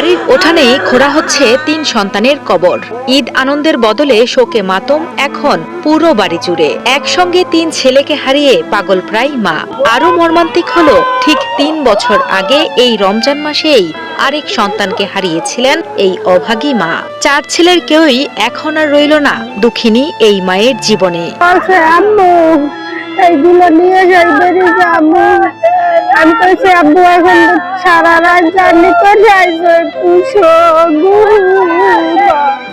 বাড়ির ওঠানে খোঁড়া হচ্ছে তিন সন্তানের কবর। ঈদ আনন্দের বদলে শোকে মাতম এখন পুরো বাড়ি জুড়ে। একসঙ্গে তিন ছেলেকে হারিয়ে পাগল প্রায় মা। আরও মর্মান্তিক হলো, ঠিক তিন বছর আগে এই রমজান মাসেই আরেক সন্তানকে হারিয়েছিলেন এই অভাগী মা। চার ছেলের কেউই এখন আর রইল না, দুঃখিনী এই মায়ের জীবনে। এইগুলো নিয়ে যাই, বেরিয়ে আম্মু আমি সে আব্বু, এখন সারা রাত জার্নি করে যাইছে কুশো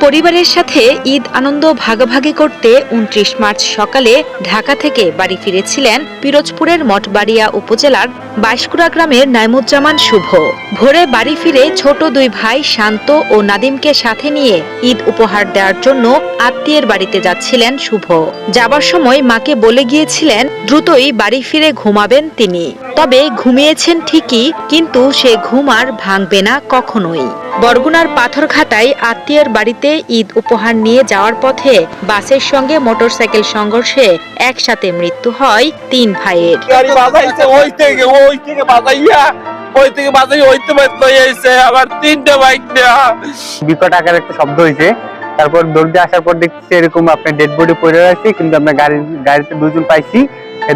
পরিবারের সাথে ঈদ আনন্দ ভাগাভাগি করতে উনত্রিশ মার্চ সকালে ঢাকা থেকে বাড়ি ফিরেছিলেন পিরোজপুরের মঠবাড়িয়া উপজেলার বাইশকুড়া গ্রামের নাইমুজ্জামান শুভ। ভোরে বাড়ি ফিরে ছোট দুই ভাই শান্ত ও নাদিমকে সাথে নিয়ে ঈদ উপহার দেওয়ার জন্য আত্মীয়ের বাড়িতে যাচ্ছিলেন শুভ। যাবার সময় মাকে বলে গিয়েছিলেন, দ্রুতই বাড়ি ফিরে ঘুমাবেন তিনি। তবে ঘুমিয়েছেন ঠিকই, কিন্তু সে ঘুম আর ভাঙবে না কখনোই। বরগুনার পাথরঘাটায় আত্মীয়ের বাড়িতে ঈদ উপহার নিয়ে যাওয়ার পথে বাসের সঙ্গে মোটরসাইকেল সংঘর্ষে একসাথে মৃত্যু হয় তিন ভাইয়ের। ওই থেকে ওই থেকে বাজাইয়া ওই থেকে বাজাই ওই তো বাইক আবার তিনটে বাইক দেয়া বিকট আকার একটা শব্দ হয়েছে তারপর দৌড় আসার পর দেখছি এরকম আপনার ডেড বডি পড়ে আছে কিন্তু আমরা গাড়ি গাড়িতে দুজন পাইছি।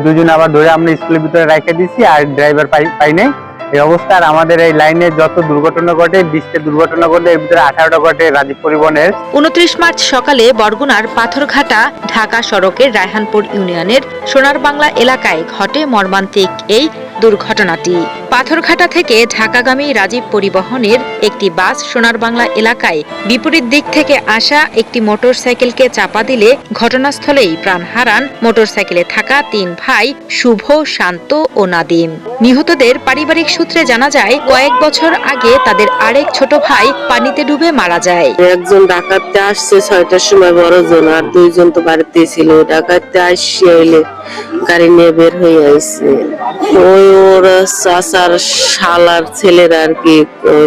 দুজন আবার ধরে আমরা স্কুলের ভিতরে রেখে দিছি আর ড্রাইভার পাই পাই নাই। এই অবস্থার আমাদের এই লাইনে যত দুর্ঘটনা ঘটে, বিশটা দুর্ঘটনা ঘটে এর ভিতরে আঠারোটা ঘটে রাজীব পরিবহনের। উনত্রিশ মার্চ সকালে বরগুনার পাথরঘাটা ঢাকা সড়কের রায়হানপুর ইউনিয়নের সোনার বাংলা এলাকায় ঘটে মর্মান্তিক এই দুর্ঘটনাটি। পাথরঘাটা থেকে ঢাকাগামী রাজীব পরিবহনের একটি বাস সোনার বাংলা এলাকায় বিপরীত দিক থেকে আসা একটি মোটরসাইকেলকে চাপা দিলে ঘটনাস্থলেই প্রাণ হারান মোটরসাইকেলে থাকা তিন ভাই শুভ, শান্ত ও নাদিম। নিহতদের পারিবারিক সূত্রে জানা যায়, কয়েক বছর আগে তাদের আরেক ছোট ভাই পানিতে ডুবে মারা যায়। একজন ডাকাতে আসছে, ছয়টার সময় বড় জন, আর দুইজন তো বাড়িতে ছিল। ডাকাতে আসছে গাড়ি নিয়ে বের হয়ে আইছে। ওই ওর চাচার শালার ছেলেরা আর কি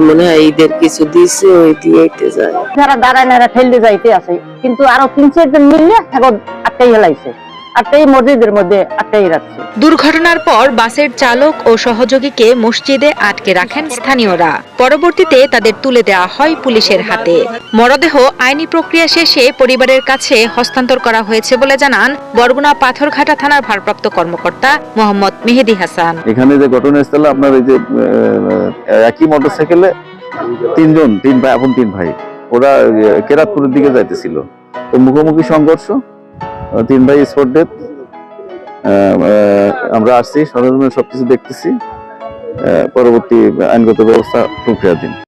মনে হয় ঈদের কিছু দিছে, ওই দিয়েইতে যায়। যারা দাঁড়ায় না ফেলতে যাইতে আছে, কিন্তু আরও তিন চারজন মিললে এখন আটটাই হেলাইছে আটটাই মসজিদের মধ্যে আটটাই রাখছে। দুর্ঘটনার পর বাসের চালক ও সহযোগীকে মসজিদে আটকে রাখেন স্থানীয়রা। পরবর্তীতে তাদের তুলে দেওয়া হয় পুলিশের হাতে। মরদেহ আইনি প্রক্রিয়া শেষে পরিবারের কাছে হস্তান্তর করা হয়েছে বলে জানান বরগুনা পাথরঘাটা থানার ভারপ্রাপ্ত কর্মকর্তা মোহাম্মদ মেহেদি হাসান। এখানে যে ঘটনাস্থলে আপনার এই যে একই মোটরসাইকেলে তিনজন তিন ভাই আপন তিন ভাই ওরা কেরাতপুরের দিকে যাইতেছিল। তো মুখোমুখি সংঘর্ষ তিন ভাই স্পট ডেথ আমরা আসছি সরঞ্জামের সবকিছু দেখতেছি। পরবর্তী আইনগত ব্যবস্থা প্রক্রিয়াধীন